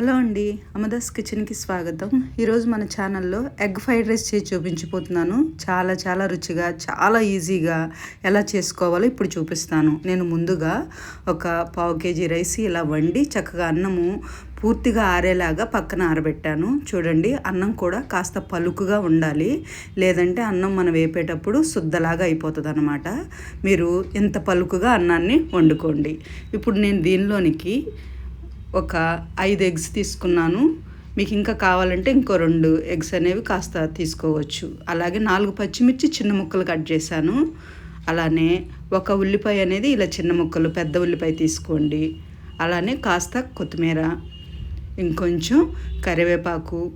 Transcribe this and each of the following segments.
Hello అండి అమదాస్ కిచెన్కి స్వాగతం. ఈరోజు మన ఛానల్లో ఎగ్ ఫ్రైడ్ రైస్ చేసి చూపించిపోతున్నాను. చాలా చాలా రుచిగా చాలా ఈజీగా ఎలా చేసుకోవాలో ఇప్పుడు చూపిస్తాను. నేను ముందుగా ఒక పావు కేజీ రైస్ ఇలా వండి చక్కగా అన్నము పూర్తిగా ఆరేలాగా పక్కన ఆరబెట్టాను. చూడండి అన్నం కూడా కాస్త పలుకుగా ఉండాలి. లేదంటే అన్నం మనం వేపేటప్పుడు శుద్ధలాగా అయిపోతుంది అనమాట మీరు ఇంత పలుకుగా అన్నాన్ని వండుకోండి. ఇప్పుడు నేను దీనిలోనికి ఒక ఐదు ఎగ్స్ తీసుకున్నాను. మీకు ఇంకా కావాలంటే ఇంకో రెండు ఎగ్స్ అనేవి కాస్త తీసుకోవచ్చు. అలాగే నాలుగు పచ్చిమిర్చి చిన్న ముక్కలు కట్ చేశాను. అలానే ఒక ఉల్లిపాయ అనేది ఇలా చిన్న ముక్కలు పెద్ద ఉల్లిపాయ తీసుకోండి. అలానే కాస్త కొత్తిమీర ఇంకొంచెం కరివేపాకు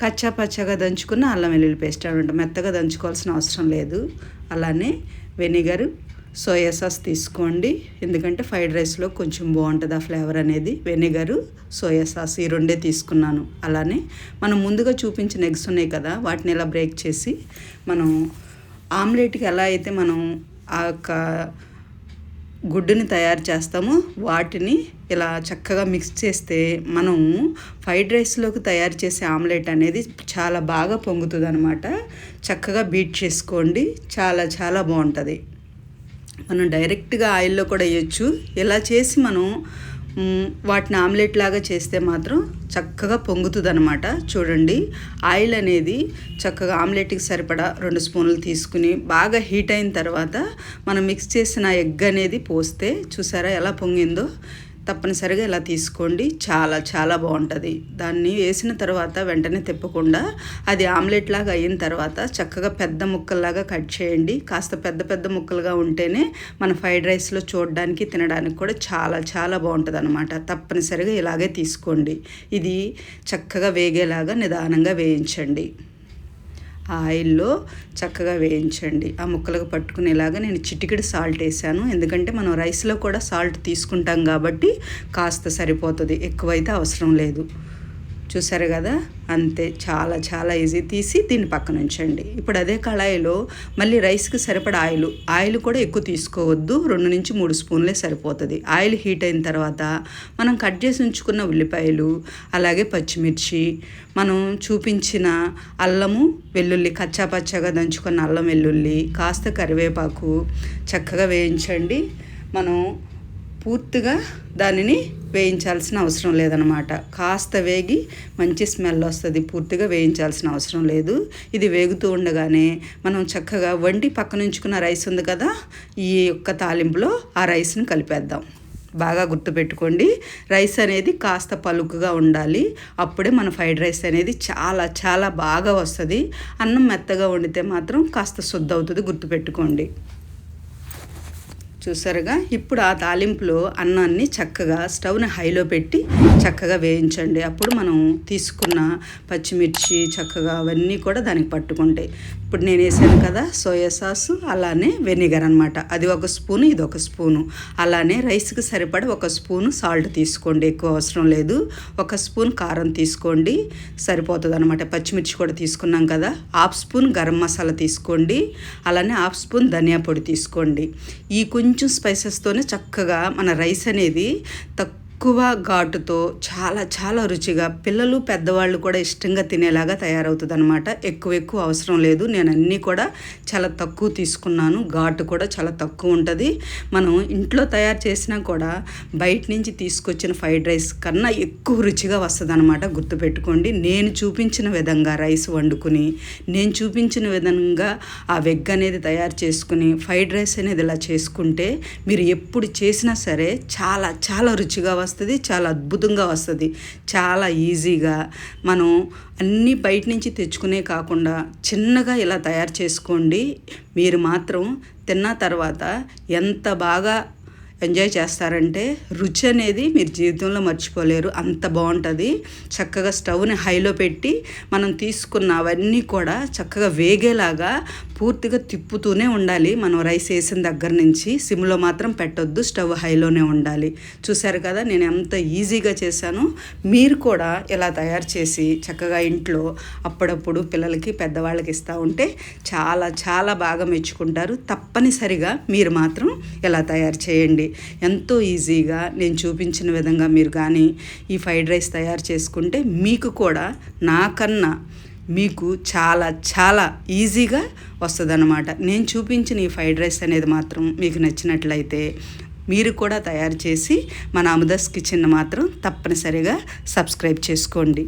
కచ్చా పచ్చగా దంచుకున్న అల్లం వెల్లుల్లి పేస్ట్ అనమాట మెత్తగా దంచుకోవాల్సిన అవసరం లేదు. అలానే వెనిగర్ సోయా సాస్ తీసుకోండి. ఎందుకంటే ఫ్రైడ్ రైస్లో కొంచెం బాగుంటుంది ఆ ఫ్లేవర్ అనేది. వెనిగరు సోయా సాస్ ఈ రెండే తీసుకున్నాను. అలానే మనం ముందుగా చూపించిన ఎగ్స్ ఉన్నాయి కదా వాటిని ఇలా బ్రేక్ చేసి మనం ఆమ్లెట్కి ఎలా అయితే మనం ఆ యొక్క గుడ్డుని తయారు చేస్తామో వాటిని ఇలా చక్కగా మిక్స్ చేస్తే మనం ఫ్రైడ్ రైస్లోకి తయారు చేసే ఆమ్లెట్ అనేది చాలా బాగా పొంగుతుంది అనమాట చక్కగా బీట్ చేసుకోండి. చాలా చాలా బాగుంటుంది. మనం డైరెక్ట్గా ఆయిల్లో కూడా వేయచ్చు. ఇలా చేసి మనం వాటిని ఆమ్లెట్ లాగా చేస్తే మాత్రం చక్కగా పొంగుతుంది అనమాట చూడండి ఆయిల్ అనేది చక్కగా ఆమ్లెట్కి సరిపడా రెండు స్పూన్లు తీసుకుని బాగా హీట్ అయిన తర్వాత మనం మిక్స్ చేసిన ఎగ్ అనేది పోస్తే చూసారా ఎలా పొంగిందో? తప్పనిసరిగా ఇలా తీసుకోండి. చాలా చాలా బాగుంటుంది. దాన్ని వేసిన తర్వాత వెంటనే తిప్పకుండా అది ఆమ్లెట్ లాగా అయిన తర్వాత చక్కగా పెద్ద ముక్కల్లాగా కట్ చేయండి. కాస్త పెద్ద పెద్ద ముక్కలుగా ఉంటేనే మన ఫ్రైడ్ రైస్లో చూడడానికి తినడానికి కూడా చాలా చాలా బాగుంటుంది అనమాట తప్పనిసరిగా ఇలాగే తీసుకోండి. ఇది చక్కగా వేగేలాగా నిదానంగా వేయించండి. ఆయిల్లో చక్కగా వేయించండి. ఆ ముక్కలకు పట్టుకునేలాగా నేను చిటికెడు సాల్ట్ వేసాను. ఎందుకంటే మనం రైస్లో కూడా సాల్ట్ తీసుకుంటాం కాబట్టి కాస్త సరిపోతుంది. ఎక్కువైతే అవసరం లేదు. చూసారు కదా? అంతే చాలా చాలా ఈజీ తీసి దీన్ని పక్కన ఉంచండి. ఇప్పుడు అదే కళాయిలో మళ్ళీ రైస్కి సరిపడ ఆయిల్. ఆయిల్ కూడా ఎక్కువ తీసుకోవద్దు. రెండు నుంచి మూడు స్పూన్లే సరిపోతుంది. ఆయిల్ హీట్ అయిన తర్వాత మనం కట్ చేసి ఉంచుకున్న ఉల్లిపాయలు అలాగే పచ్చిమిర్చి మనం చూపించిన అల్లము వెల్లుల్లి కచ్చా పచ్చగా దంచుకున్న అల్లం వెల్లుల్లి కాస్త కరివేపాకు చక్కగా వేయించండి. మనం పూర్తిగా దానిని వేయించాల్సిన అవసరం లేదనమాట కాస్త వేగి మంచి స్మెల్ వస్తుంది. పూర్తిగా వేయించాల్సిన అవసరం లేదు. ఇది వేగుతూ ఉండగానే మనం చక్కగా వండి పక్కనుంచుకున్న రైస్ ఉంది కదా ఈ యొక్క తాలింపులో ఆ రైస్ని కలిపేద్దాం. బాగా గుర్తుపెట్టుకోండి. రైస్ అనేది కాస్త పలుకుగా ఉండాలి. అప్పుడే మన ఫ్రైడ్ రైస్ అనేది చాలా చాలా బాగా వస్తుంది. అన్నం మెత్తగా వండితే మాత్రం కాస్త శుద్ధ అవుతుంది గుర్తుపెట్టుకోండి. చూసారుగా? ఇప్పుడు ఆ తాలింపులో అన్నాన్ని చక్కగా స్టవ్ని హైలో పెట్టి చక్కగా వేయించండి. అప్పుడు మనం తీసుకున్న పచ్చిమిర్చి చక్కగా అవన్నీ కూడా దానికి పట్టుకుంటాయి. ఇప్పుడు నేను వేసాను కదా సోయా సాసు అలానే వెనిగర్ అనమాట అది ఒక స్పూను ఇది ఒక స్పూను. అలానే రైస్కి సరిపడ ఒక స్పూను సాల్ట్ తీసుకోండి. ఎక్కువ అవసరం లేదు. ఒక స్పూన్ కారం తీసుకోండి. సరిపోతుంది అనమాట పచ్చిమిర్చి కూడా తీసుకున్నాం కదా హాఫ్ స్పూన్ గరం మసాలా తీసుకోండి. అలానే హాఫ్ స్పూన్ ధనియా పొడి తీసుకోండి. ఈ కొంచెం స్పైసెస్తోనే చక్కగా మన రైస్ అనేది తక్కువ ఎక్కువ ఘాటుతో చాలా చాలా రుచిగా పిల్లలు పెద్దవాళ్ళు కూడా ఇష్టంగా తినేలాగా తయారవుతుంది అనమాట ఎక్కువ ఎక్కువ అవసరం లేదు. నేను అన్నీ కూడా చాలా తక్కువ తీసుకున్నాను. ఘాటు కూడా చాలా తక్కువ ఉంటుంది. మనం ఇంట్లో తయారు చేసినా కూడా బయట నుంచి తీసుకొచ్చిన ఫ్రైడ్ రైస్ కన్నా ఎక్కువ రుచిగా వస్తుంది అనమాట గుర్తుపెట్టుకోండి. నేను చూపించిన విధంగా రైస్ వండుకుని నేను చూపించిన విధంగా ఆ వెగ్ అనేది తయారు చేసుకుని ఫ్రైడ్ రైస్ అనేది ఇలా చేసుకుంటే మీరు ఎప్పుడు చేసినా సరే చాలా చాలా రుచిగా వస్తుంది చాలా అద్భుతంగా వస్తుంది. చాలా ఈజీగా మనం అన్నీ బయట నుంచి తెచ్చుకునే కాకుండా చిన్నగా ఇలా తయారు చేసుకోండి. మీరు మాత్రం తిన్న తర్వాత ఎంత బాగా ఎంజాయ్ చేస్తారంటే రుచి అనేది మీరు జీవితంలో మర్చిపోలేరు. అంత బాగుంటుంది. చక్కగా స్టవ్ని హైలో పెట్టి మనం తీసుకున్న అవన్నీ కూడా చక్కగా వేగేలాగా పూర్తిగా తిప్పుతూనే ఉండాలి. మనం రైస్ వేసిన దగ్గర నుంచి సిమ్లో మాత్రం పెట్టొద్దు. స్టవ్ హైలోనే ఉండాలి. చూసారు కదా నేను ఎంత ఈజీగా చేశాను. మీరు కూడా ఇలా తయారు చేసి చక్కగా ఇంట్లో అప్పుడప్పుడు పిల్లలకి పెద్దవాళ్ళకి ఇస్తూ ఉంటే చాలా చాలా బాగా మెచ్చుకుంటారు. తప్పనిసరిగా మీరు మాత్రం ఇలా తయారు చేయండి. ఎంతో ఈజీగా నేను చూపించిన విధంగా మీరు కానీ ఈ ఫ్రైడ్ రైస్ తయారు చేసుకుంటే మీకు కూడా నాకన్నా మీకు చాలా చాలా ఈజీగా వస్తుందన్నమాట. నేను చూపించిన ఈ ఫ్రైడ్ రైస్ అనేది మాత్రం మీకు నచ్చినట్లయితే మీరు కూడా తయారు చేసి మన అమదస్ కిచెన్ మాత్రం తప్పనిసరిగా సబ్స్క్రైబ్ చేసుకోండి.